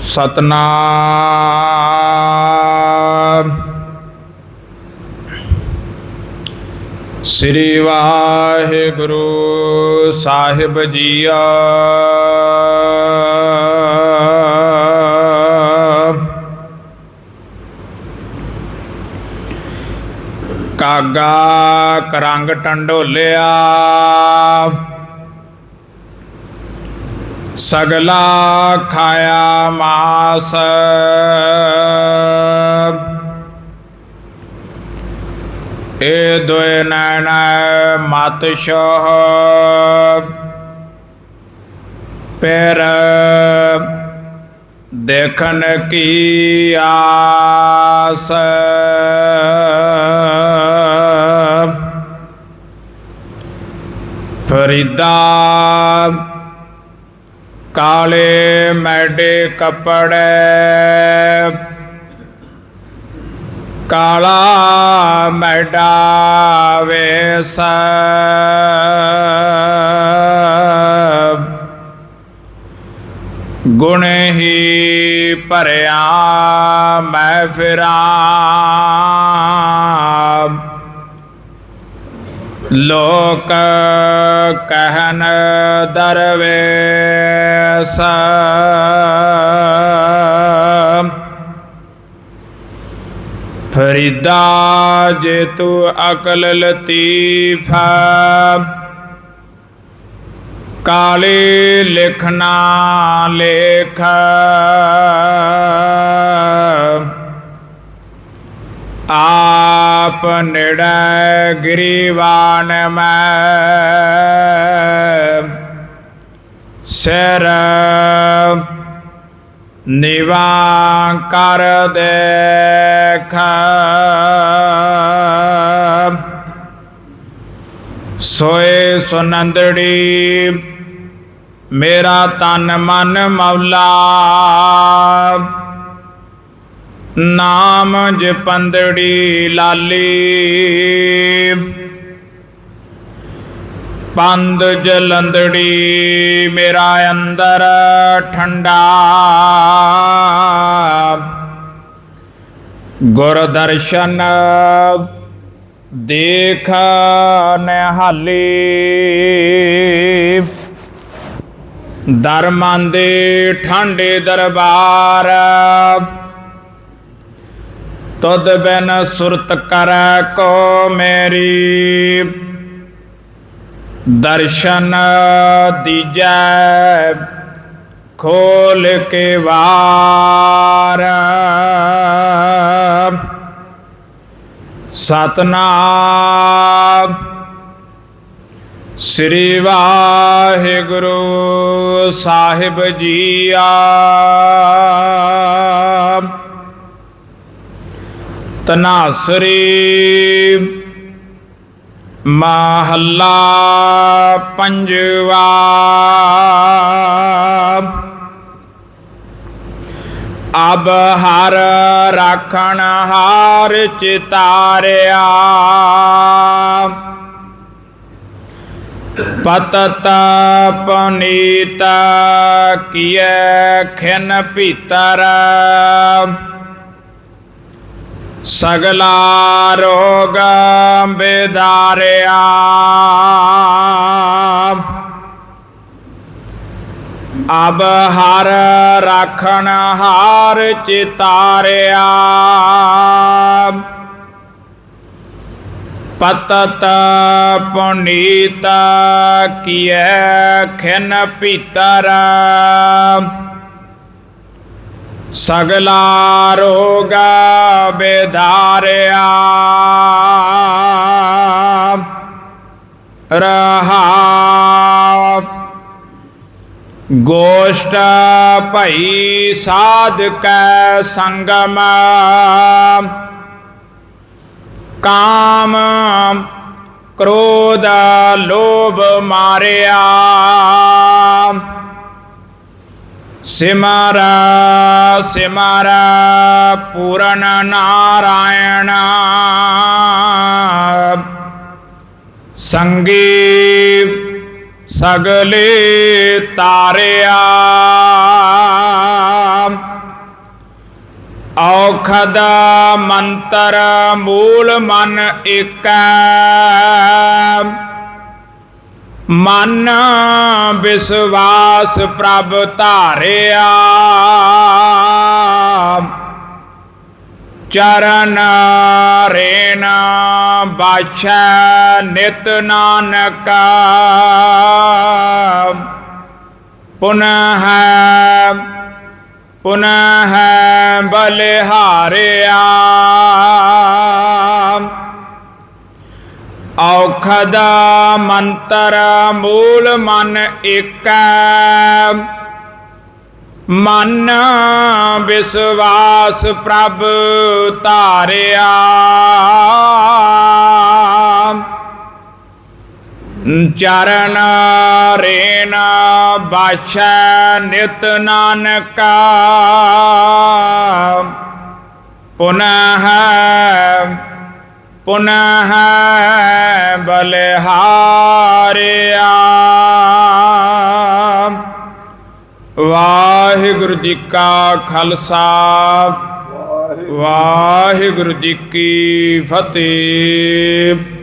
ਸਤਨਾਮ। ਸ੍ਰੀ ਵਾਹਿਗੁਰੂ ਸਾਹਿਬ ਜੀਆ। ਕਾਗਾ ਕਰੰਗ ਟੰਡੋਲਿਆ। ਸਗਲਾ ਖਾਇਆ ਮਾਸ। ਏ ਦੋਇ ਨੈਣ ਮਤ ਸ਼ੋਹ। ਪੈਰ ਦੇਖਣ ਕੀ ਆਸ। ਫਰੀਦਾ ਕਾਲੇ ਮੈਡੇ ਕੱਪੜੇ। ਕਾਲਾ ਮੈਡਾ ਵੇਸ। ਗੁਣ ਹੀ ਭਰਿਆ ਮੈਂ ਫਿਰਾਂ। ਲੋਕ ਕਹਿਨ ਦਰਵੇਸ। ਫਰੀਦਾ ਜੇ ਤੂੰ ਅਕਲ ਲਤੀਫ। ਕਾਲੇ ਲਿਖਣਾ ਲੇਖ। ਆਪ ਨਿੜੈ ਗਰੀਵਾਨ ਮੈਂ। ਸਿਰ ਨਿਵਾ ਕਰ ਦੇਖ। ਸੋਏ ਸੁਨੰਦੜੀ ਮੇਰਾ ਤਨ ਮਨ ਮੌਲਾ ਨਾਮ ਜਪੰਦੜੀ ਲਾਲੀ। ਪੰਦ ਜਲੰਦੜੀ ਮੇਰਾ ਅੰਦਰ ਠੰਡਾ। ਗੁਰ ਦਰਸ਼ਨ ਦੇਖ ਨਿਹਾਲੀ। ਦਰਮੰਦੇ ਦੇ ਦਰਬਾਰ ਤੁਧ ਬਿਨ ਸੁਰਤ ਕਰੈ ਕੋ ਮੇਰੀ। ਦਰਸ਼ਨ ਦੀਜੈ ਖੋਲ ਕੇ ਵਾਰ। ਸਤਨਾਮ ਸ੍ਰੀ ਵਾਹਿਗੁਰੂ ਸਾਹਿਬ ਜੀ ਆ। ਤਨਾਸਰੀ ਮਹੱਲਾ ਪੰਜਵਾ। ਅਬ ਹਰ ਰਾਖਣ ਹਾਰ ਚਿਤਾਰਿਆ। ਪਤਤ ਪਨੀਤ ਕੀਏ ਖਿਨ ਭੀਤਰ। ਸਗਲਾ ਰੋਗ ਬੇਦਾਰਿਆ ਅਬ ਹਰ ਰਾਖਣ ਹਾਰ ਚਿਤਾਰਿਆ। ਪਤਤ ਪੁਨੀਤ ਕੀਏ ਖਿਨ ਭੀਤਰ। ਸਗਲਾ ਰੋਗ ਬੇਦਾਰਿਆ ਰਹਾ ਗੋਸ਼ਟ ਭਈ ਸਾਧ ਸੰਗਮ। ਕਾਮ ਕ੍ਰੋਧ ਲੋਭ ਮਾਰਿਆ। ਸਿਮਰਾ ਸਿਮਰਾ ਪੂਰਨ ਨਾਰਾਇਣ। ਸੰਗੀ ਸਗਲੇ ਤਾਰਿਆ। ਔਖਦ ਮੰਤਰ ਮੂਲ ਮਨ ਏਕੈ। ਮਨ ਵਿਸਵਾਸ ਪ੍ਰਭ ਧਾਰਿਆ। ਚਰਨ ਰੇਨ ਬਾਛੈ ਨਿਤ ਨਾਨਕ। ਪੁਨః ਪੁਨః ਬਲਿਹਾਰਿਆ। ਔਖਦ ਮੰਤਰ ਮੂਲ ਮਨ ਏਕੈ। ਮਨ ਵਿਸਵਾਸ ਪ੍ਰਭ ਧਾਰਿਆ। ਚਰਨ ਰੇਨ ਬਾਛੈ ਨਿਤ ਨਾਨਕ। ਪੁਨః ਪੁਨః ਬਲਿਹਾਰਿਆ। ਵਾਹਿਗੁਰੂ ਜੀ ਕਾ ਖਾਲਸਾ। ਵਾਹਿਗੁਰੂ ਜੀ ਕੀ ਫਤਿਹ।